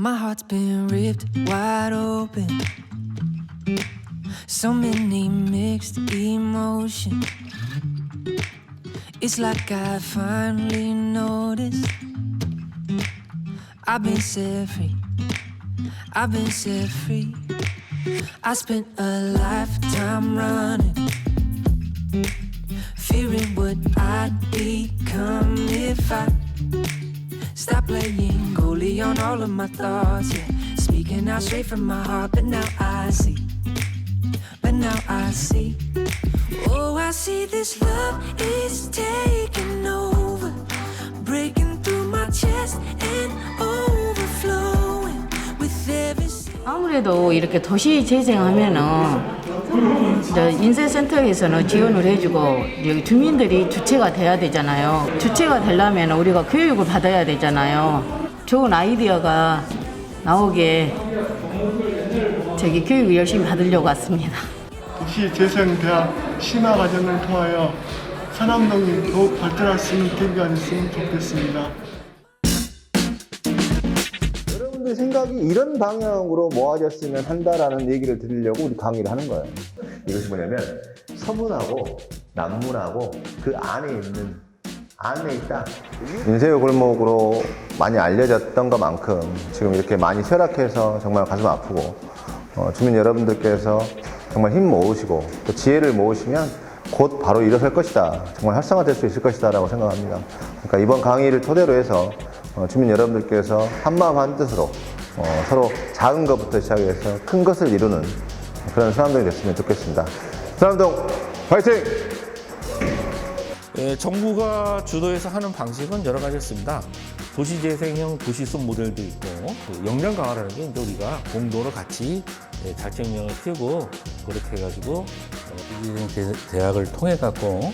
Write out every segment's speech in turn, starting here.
My heart's been ripped wide open. So many mixed emotions. It's like I finally noticed. I've been set free. I've been set free. I spent a lifetime running, fearing what I'd become if I Stop playing goalie on all of my thoughts, yeah. Speaking out straight from my heart, but now I see. But now I see. Oh, I see this love is taking over. Breaking through my chest and overflowing with every 아무래도 이렇게 도시 재생하면은 이제 인쇄센터에서는 지원을 해주고 여기 주민들이 주체가 돼야 되잖아요. 주체가 되려면 우리가 교육을 받아야 되잖아요. 좋은 아이디어가 나오게 저기 교육을 열심히 받으려고 왔습니다. 도시재생대학 신화과정을 통하여 산암동이 더욱 발전할 수 있는 계기가 됐으면 좋겠습니다. 여러분들 생각이 이런 방향으로 모아졌으면 한다라는 얘기를 드리려고 우리 강의를 하는 거예요. 이것이 뭐냐면 서문하고 남문하고 그 안에 있는 안에 있다. 인쇄의 골목으로 많이 알려졌던 것만큼 지금 이렇게 많이 쇠락해서 정말 가슴 아프고 어, 주민 여러분들께서 정말 힘 모으시고 또 지혜를 모으시면 곧 바로 일어설 것이다. 정말 활성화될 수 있을 것이다 라고 생각합니다. 그러니까 이번 강의를 토대로 해서 어, 주민 여러분들께서 한마음 한뜻으로 어, 서로 작은 것부터 시작해서 큰 것을 이루는 그런 사람들이 됐으면 좋겠습니다. 사람동 화이팅! 예, 정부가 주도해서 하는 방식은 여러 가지였습니다. 도시재생형 도시숲 모델도 있고 그 역량 강화라는 게 이제 우리가 공도로 같이 예, 자책령을 펴고 그렇게 해가지고 어, 도시재생 대- 대학을 통해 갖고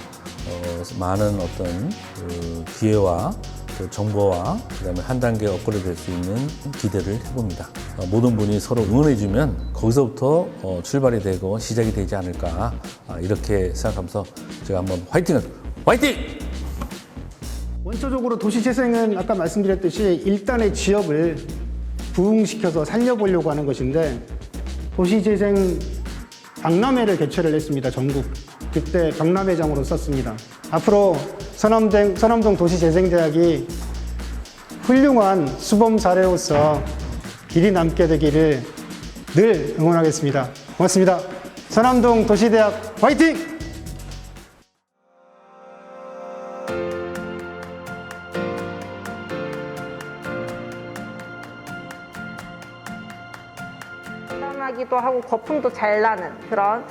어, 많은 어떤 그 기회와 또 정보와 그다음에 한 단계 업그레이드 될 수 있는 기대를 해봅니다. 어, 모든 분이 서로 응원해주면 거기서부터 어, 출발이 되고 시작이 되지 않을까 아, 이렇게 생각하면서 제가 한번 화이팅을 화이팅! 원초적으로 도시재생은 아까 말씀드렸듯이 일단의 지역을 부흥시켜서 살려보려고 하는 것인데 도시재생 박람회를 개최를 했습니다. 전국. 그때 박람회장으로 썼습니다. 앞으로 서남동, 서남동 도시재생대학이 훌륭한 수범 사례로서 길이 남게 되기를 늘 응원하겠습니다. 고맙습니다. 서남동 도시대학 화이팅! 하기도 하고 거품도 잘 나는 그런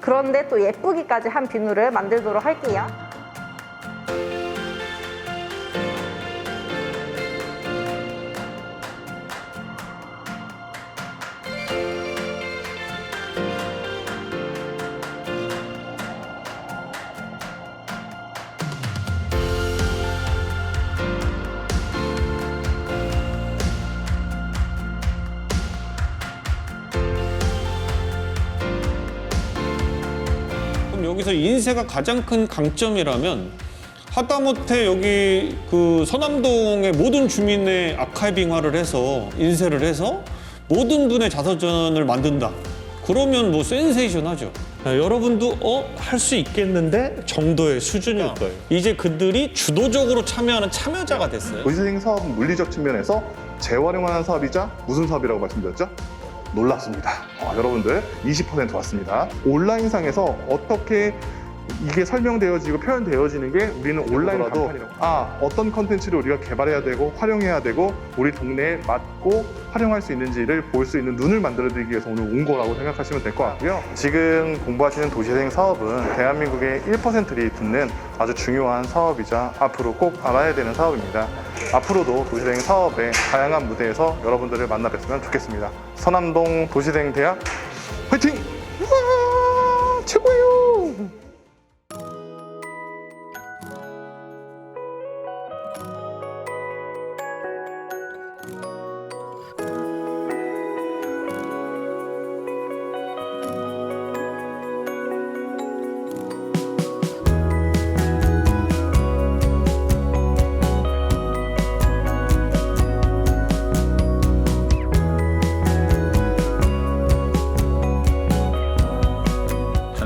그런데 또 예쁘기까지 한 비누를 만들도록 할게요. 여기서 인쇄가 가장 큰 강점이라면 하다못해 여기 그 서남동의 모든 주민의 아카이빙화를 해서 인쇄를 해서 모든 분의 자서전을 만든다. 그러면 뭐 센세이션하죠. 아, 여러분도 어 할 수 있겠는데 정도의 수준일 거예요. 이제 그들이 주도적으로 참여하는 참여자가 됐어요. 도시재생 사업은 물리적 측면에서 재활용하는 사업이자 무슨 사업이라고 말씀드렸죠? 놀랍습니다. 아, 여러분들 20% 왔습니다. 온라인상에서 어떻게 이게 설명되어지고 표현되어지는 게 우리는 온라인 간판이라고 아 어떤 컨텐츠를 우리가 개발해야 되고 활용해야 되고 우리 동네에 맞고 활용할 수 있는지를 볼 수 있는 눈을 만들어드리기 위해서 오늘 온 거라고 생각하시면 될 것 같고요. 지금 공부하시는 도시재생 사업은 대한민국의 1%리 붙는 아주 중요한 사업이자 앞으로 꼭 알아야 되는 사업입니다. 앞으로도 도시재생 사업의 다양한 무대에서 여러분들을 만나 뵀으면 좋겠습니다. 서남동 도시재생 대학 화이팅! 우와, 최고예요!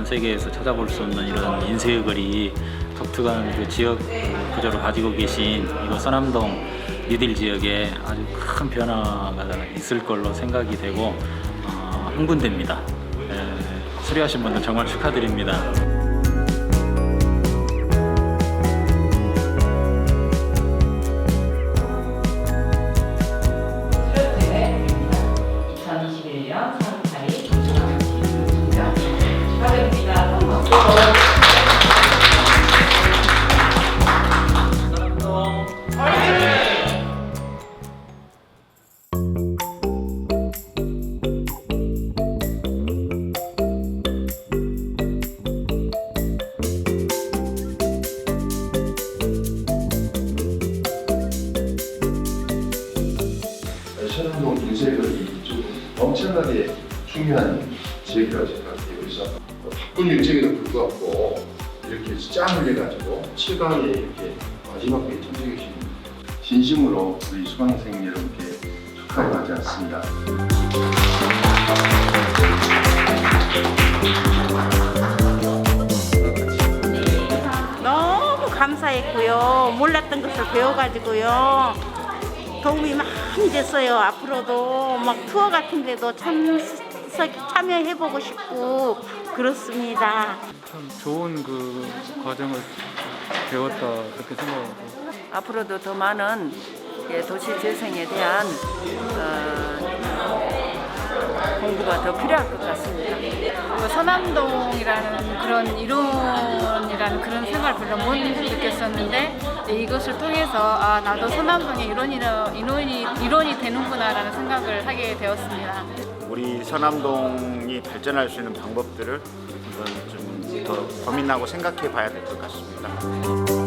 세계에서 찾아볼 수 없는 이런 인쇄의 거리, 독특한 그 지역 구조를 가지고 계신 이거 서남동 니들 지역에 아주 큰 변화가 있을 걸로 생각이 되고 어, 흥분됩니다. 에, 수리하신 분들 정말 축하드립니다. 천안동 인쇄거리 좀 엄청나게 중요한 지역이라고 생각해요. 그래서 바쁜 일정에도 불구하고 이렇게 짬을 내가지고 7강에 이렇게 마지막에 참석해 주신 진심으로 우리 수강생 여러분께 축하를 하지 않습니다. 너무 감사했고요. 몰랐던 것을 배워가지고요. 도움이 많이 됐어요. 앞으로도 막 투어 같은 데도 참석, 참여해보고 싶고 그렇습니다. 참 좋은 그 과정을 배웠다 그렇게 생각하고 앞으로도 더 많은 예, 도시 재생에 대한 어, 공부가 더 필요할 것 같습니다. 그 서남동이라는 그런 이론이라는 그런 생각을 별로 못 느꼈었는데 이것을 통해서 아 나도 서남동의 이론이 이론이 이론이 되는구나라는 생각을 하게 되었습니다. 우리 서남동이 발전할 수 있는 방법들을 좀 더 고민하고 생각해 봐야 될 것 같습니다.